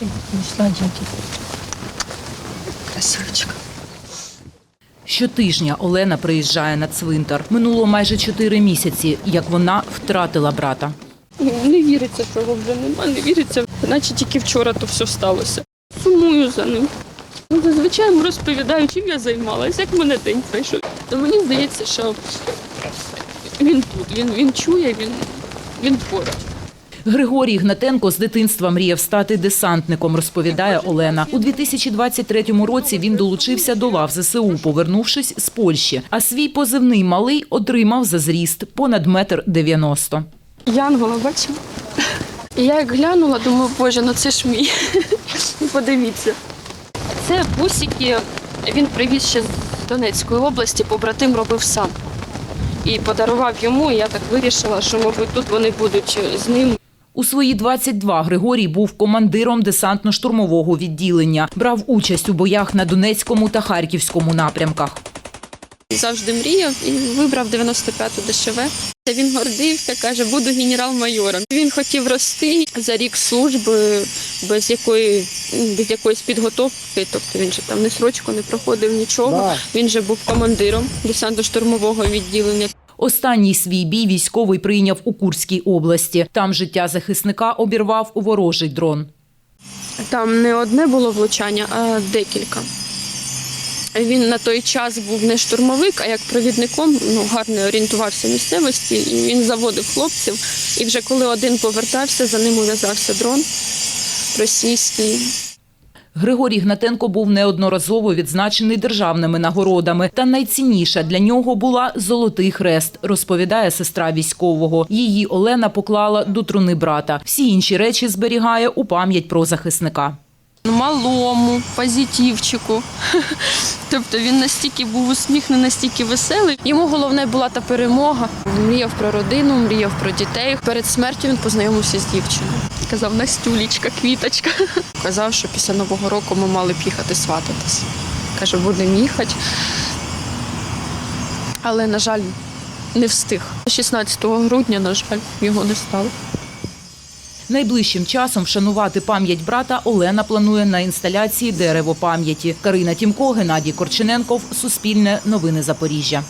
Діти. Красивочка. Щотижня Олена приїжджає на цвинтар. Минуло майже чотири місяці, як вона втратила брата. Не віриться, що його вже нема, не віриться, наче тільки вчора то все сталося. Сумую за ним. Ну, Зазвичай розповідаю, чим я займалася, як мене день пройшов. То мені здається, що він тут, він, він чує, він, він поруч. Григорій Гнатенко з дитинства мріяв стати десантником, розповідає Олена. У 2023 році він долучився до лав ЗСУ, повернувшись з Польщі. А свій позивний малий отримав за зріст понад метр дев'яносто. Янгола бачив. Я як глянула, думаю, боже, ну це ж мій. Подивіться. Це бусики він привіз ще з Донецької області, побратим робив сам. І подарував йому, і я так вирішила, що, мабуть, тут вони будуть з ним. У свої 22 Григорій був командиром десантно-штурмового відділення. Брав участь у боях на Донецькому та Харківському напрямках. Завжди мріяв і вибрав 95-ту ДШВ. Він гордився, каже, буду генерал-майором. Він хотів рости за рік служби без якої без якоїсь підготовки. Тобто він же там не срочку не проходив нічого. Він же був командиром десантно-штурмового відділення. Останній свій бій військовий прийняв у Курській області. Там життя захисника обірвав у ворожий дрон. Там не одне було влучання, а декілька. Він на той час був не штурмовик, а як провідником ну, гарно орієнтувався в місцевості. І він заводив хлопців. І вже коли один повертався, за ним ув'язався дрон російський. Григорій Гнатенко був неодноразово відзначений державними нагородами. Та найцінніша для нього була золотий хрест, розповідає сестра військового. Її Олена поклала до труни брата. Всі інші речі зберігає у пам'ять про захисника. Малому, позитивчику. Тобто він настільки був усміхнений, настільки веселий. Йому головне була та перемога. Мріяв про родину, мріяв про дітей. Перед смертю він познайомився з дівчиною. Казав Настюлічка, квіточка. Казав, що після Нового року ми мали б їхати свататись. Каже, будемо їхати. Але, на жаль, не встиг. 16 грудня, на жаль, його не стало. Найближчим часом вшанувати пам'ять брата Олена планує на інсталяції дерево пам'яті. Карина Тімко, Геннадій Корчененков, Суспільне, Новини Запоріжжя.